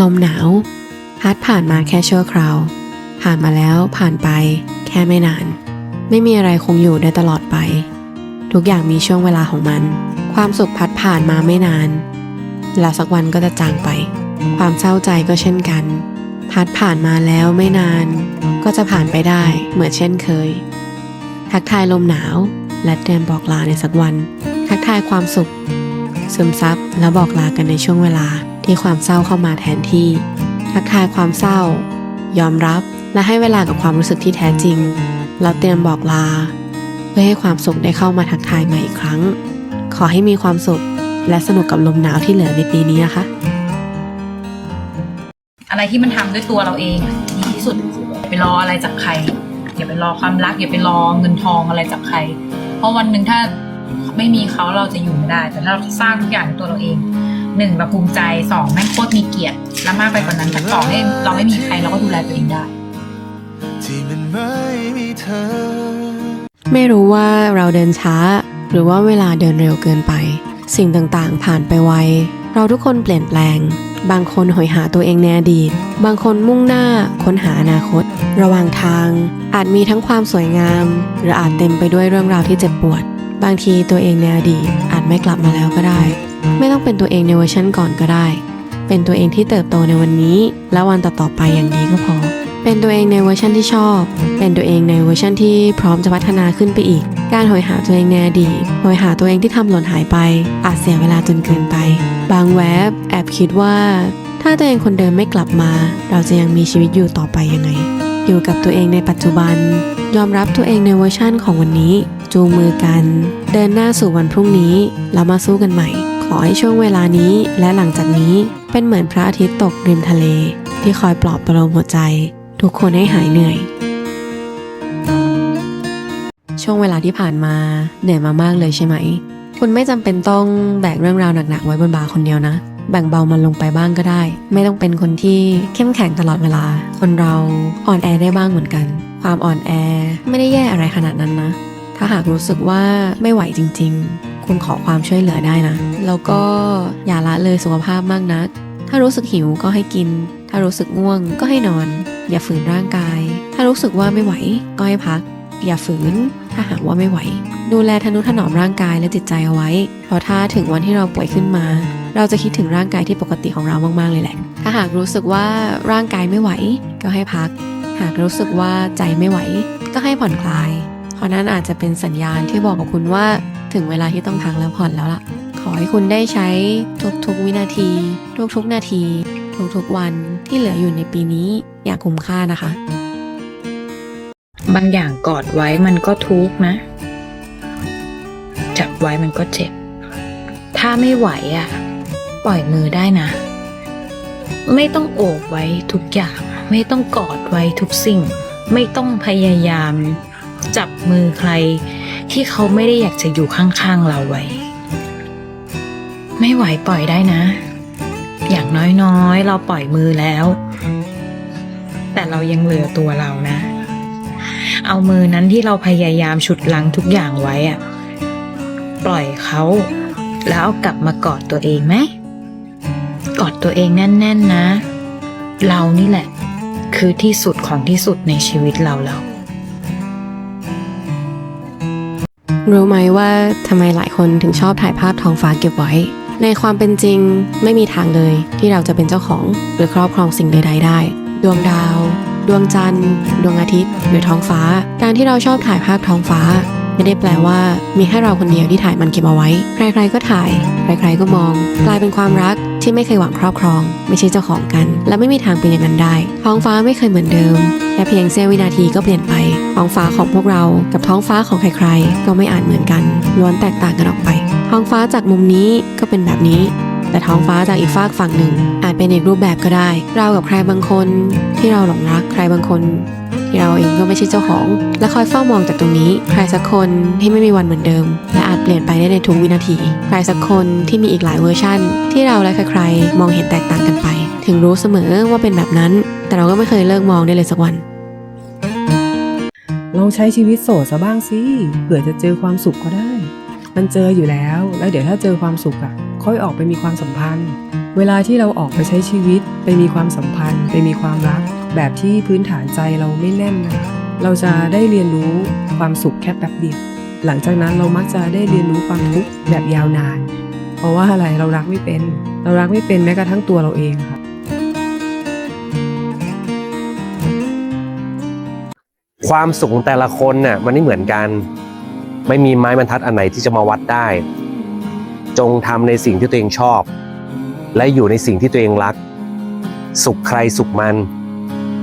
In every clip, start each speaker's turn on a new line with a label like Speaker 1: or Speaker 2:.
Speaker 1: ลมหนาวพัดผ่านมาแค่ชั่วคราว ผ่านมาแล้วผ่านไป แค่ไม่นาน ไม่มีอะไรคงอยู่ได้ตลอดไป ทุกอย่างมีช่วงเวลาของมัน ความสุขพัดผ่านมาไม่นาน แล้วสักวันก็จะจางไป ความเศร้าใจก็เช่นกัน พัดผ่านมาแล้วไม่นาน ก็จะผ่านไปได้เหมือนเช่นเคย ทักทายลมหนาว และเตรียมบอกลาในสักวัน ทักทายความสุขซึมซับแล้วบอกลากันในช่วงเวลา ที่ความเศร้าเข้ามาแทนที่ทักทายความเศร้า ยอมรับและให้เวลากับความรู้สึกที่แท้จริง แล้วเตรียมบอกลา เพื่อให้ความสุขได้เข้ามาทักทายใหม่อีกครั้ง ขอให้มีความสุขและสนุกกับลมหนาวที่เหลือในปีนี้นะคะ
Speaker 2: อะไรที่มันทำด้วยตัวเราเองดีที่สุดอย่าไปรออะไรจากใคร อย่าไปรอความรัก อย่าไปรอเงินทองอะไรจากใคร เพราะวันหนึ่งถ้าไม่มีเขาเราจะอยู่ไม่ได้ แต่ถ้าเราสร้างทุกอย่างด้วยตัวเราเอง หนึ่งเราภูมิใจสองแม่งโคตรมีเกียรติและมากไปกว่านั้นแต่ต่อให้เราไม่มีใครเราก็ดูแลตัวเองได้
Speaker 3: ที่มันไม่มีเธอ
Speaker 1: ไม่รู้ว่าเราเดินช้า หรือว่าเวลาเดินเร็วเกินไป สิ่งต่างๆ ผ่านไปไวเราทุกคนเปลี่ยนแปลง บางคนหอยหาตัวเองในอดีต บางคนมุ่งหน้าค้นหาอนาคต ระหว่างทาง อาจมีทั้งความสวยงาม หรืออาจเต็มไปด้วยเรื่องราวที่เจ็บปวด บางทีตัวเองในอดีตอาจไม่กลับมาแล้วก็ได้ ไม่ต้องเป็นตัวเองในเวอร์ชันก่อนก็ได้ เป็นตัวเองที่เติบโตในวันนี้ และวันต่อๆไปอย่างดีก็พอ เป็นตัวเองในเวอร์ชันที่ชอบ เป็นตัวเองในเวอร์ชันที่พร้อมจะพัฒนาขึ้นไปอีก การหอยหาตัวเองในอดีตหอยหาตัวเองที่ทำหล่นหายไป อาจเสียเวลาจนเกินไป บางแวบแอบคิดว่า ถ้าตัวเองคนเดิมไม่กลับมา เราจะยังมีชีวิตอยู่ต่อไปยังไง อยู่กับตัวเองในปัจจุบัน ยอมรับตัวเองในเวอร์ชั่นของวันนี้ จูงมือกัน เดินหน้าสู่วันพรุ่งนี้แล้วมาสู้กันใหม่ ขอให้ช่วงเวลานี้และหลังจากนี้เป็นเหมือนพระอาทิตย์ตกริมทะเล ที่คอยปลอบประโลมหัวใจ ทุกคนให้หายเหนื่อย ช่วงเวลาที่ผ่านมาเหนื่อยมามากเลยใช่ไหม คุณไม่จำเป็นต้องแบกเรื่องราวหนักๆไว้บนบ่าคนเดียวนะ แบ่งเบามันลงไปบ้างก็ได้ ไม่ต้องเป็นคนที่เข้มแข็งตลอดเวลา คนเราอ่อนแอได้บ้างเหมือนกัน ความอ่อนแอไม่ได้แย่อะไรขนาดนั้นนะ ถ้าหากรู้สึกว่าไม่ไหวจริง ๆ คุณขอความช่วยเหลือได้นะ แล้วก็อย่าละเลยสุขภาพมากนัก ถ้ารู้สึกหิวก็ให้กิน ถ้ารู้สึกง่วงก็ให้นอน อย่าฝืนร่างกาย ถ้ารู้สึกว่าไม่ไหวก็ให้พัก อย่าฝืน ถ้าหากว่าไม่ไหว ดูแลทนุถนอมร่างกายและจิตใจเอาไว้ เพราะถ้าถึงวันที่เราป่วยขึ้นมา เราจะคิดถึงร่างกายที่ปกติของเรามากๆเลยแหละ ถ้าหากรู้สึกว่าร่างกายไม่ไหว ก็ให้พัก หากรู้สึกว่าใจไม่ไหว ก็ให้ผ่อนคลาย เพราะนั้นอาจจะเป็นสัญญาณที่บอกกับคุณว่า ถึงเวลาที่ต้องพักและผ่อนแล้วล่ะ ขอให้คุณได้ใช้ทุกๆวินาที ทุกๆนาที ทุกๆวันที่เหลืออยู่ในปีนี้อย่างคุ้มค่านะคะ
Speaker 4: บางอย่างกอดไว้มันก็ทุกข์นะ จับไว้มันก็เจ็บ ถ้าไม่ไหวอะ่ะ ปล่อยมือได้นะ ไม่ต้องโอบไว้ทุกอย่าง ไม่ต้องกอดไว้ทุกสิ่ง ไม่ต้องพยายาม จับมือใคร ที่เขาไม่ได้อยากจะอยู่ข้างๆเราไว้ ไม่ไหวปล่อยได้นะ อย่างน้อยๆ เราปล่อยมือแล้ว แต่เรายังเหลือตัวเรานะ เอามือนั้นที่เราพยายามฉุดลังทุกอย่างไว้อะปล่อยเขาแล้วเอากลับมากอดตัวเองไหมกอดตัวเองแน่น ๆนะ เรานี่แหละ คือที่สุดของที่สุดในชีวิตเราแล้ว
Speaker 1: รู้ไหมว่าทำไมหลายคนถึงชอบถ่ายภาพท้องฟ้าเก็บไว้ ในความเป็นจริงไม่มีทางเลยที่เราจะเป็นเจ้าของหรือครอบครองสิ่งใด ๆ ได้ ดวงดาว ดวงจันทร์ ดวงอาทิตย์ หรือท้องฟ้า การที่เราชอบถ่ายภาพท้องฟ้า ไม่ได้แปลว่ามีแค่เราคนเดียวที่ถ่ายมันเก็บเอาไว้ ใครๆก็ถ่าย ใครๆก็มอง กลายเป็นความรักที่ไม่เคยหวังครอบครอง ไม่ใช่เจ้าของกัน และไม่มีทางเป็นอย่างนั้นได้ ท้องฟ้าไม่เคยเหมือนเดิมแค่เพียงเสี้ยววินาทีก็เปลี่ยนไป ท้องฟ้าของพวกเรากับท้องฟ้าของใครๆ ก็ไม่อาจเหมือนกัน ล้วนแตกต่างกันออกไป ท้องฟ้าจากมุมนี้ก็เป็นแบบนี้ แต่ท้องฟ้าจากอีกฝากฝั่งหนึ่ง อาจเป็นอีกรูปแบบก็ได้ เรากับใครบางคนที่เราหลงรักใครบางคนที่เราเองก็ไม่ใช่เจ้าของ และคอยเฝ้ามองจากตรงนี้ ใครสักคนที่ไม่มีวันเหมือนเดิม และอาจเปลี่ยนไปได้ในทุกวินาที ใครสักคนที่มีอีกหลายเวอร์ชั่น ที่เราและใครๆมองเห็นแตกต่างกันไป ถึงรู้เสมอว่าเป็นแบบนั้น แต่เราก็ไม่เคยเลิกมองได้เลยสักวัน
Speaker 5: ลองใช้ชีวิตโสดซะบ้างสิเผื่อจะเจอความสุขก็ได้ มันเจออยู่แล้ว แล้วเดี๋ยวถ้าเจอความสุขอะค่อยออกไปมีความสัมพันธ์ เวลาที่เราออกไปใช้ชีวิต ไปมีความสัมพันธ์ ไปมีความรัก แบบที่พื้นฐานใจเราไม่แน่นนะคะเราจะได้เรียนรู้ความสุขแค่แป๊บเดียวหลังจากนั้นเรามักจะได้เรียนรู้ความทุกข์แบบยาวนาน เพราะว่าอะไรเรารักไม่เป็น เรารักไม่เป็นแม้กระทั่งตัวเราเองค่ะ
Speaker 6: ความสุขของแต่ละคนน่ะมันไม่เหมือนกัน ไม่มีไม้บรรทัดอันไหนที่จะมาวัดได้ จงทำในสิ่งที่ตัวเองชอบ และอยู่ในสิ่งที่ตัวเองรัก สุขใครสุขมัน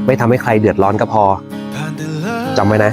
Speaker 6: ไม่ทำให้ใครเดือดร้อนก็พอจำไว้นะ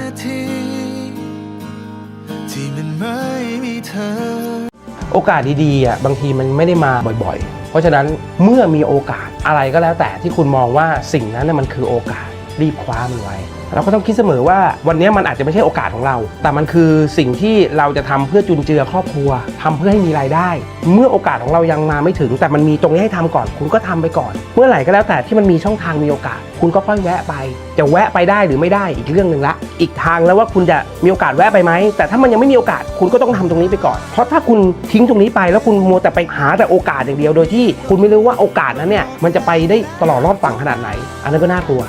Speaker 7: โอกาสดีๆอะบางทีมันไม่ได้มาบ่อยๆ เพราะฉะนั้นเมื่อมีโอกาสอะไรก็แล้วแต่ที่คุณมองว่าสิ่งนั้นน่ะมันคือโอกาส รีบคว้ามันไว้ เราก็ต้องคิดเสมอว่าวันนี้มันอาจจะไม่ใช่โอกาสของเรา แต่มันคือสิ่งที่เราจะทำเพื่อจุนเจือครอบครัวทำเพื่อให้มีรายได้ เมื่อโอกาสของเรายังมาไม่ถึง แต่มันมีตรงนี้ให้ทำก่อน คุณก็ทำไปก่อน เมื่อไหร่ก็แล้วแต่ที่มันมีช่องทางมีโอกาส คุณก็ค่อยแวะไป จะแวะไปได้หรือไม่ได้อีกเรื่องหนึ่งละ อีกทางแล้วว่าคุณจะมีโอกาสแวะไปไหมแต่ถ้ามันยังไม่มีโอกาสคุณก็ต้องทำตรงนี้ไปก่อน เพราะถ้าคุณทิ้งตรงนี้ไปแล้วคุณมัวแต่ไปหาแต่โอกาสอย่างเดียวโดยที่ คุณไม่รู้ว่าโอกาสนั้นเนี่ยมันจะไปได้ตลอดรอดฝั่งขนาดไหน อันนั้นก็น่ากลัว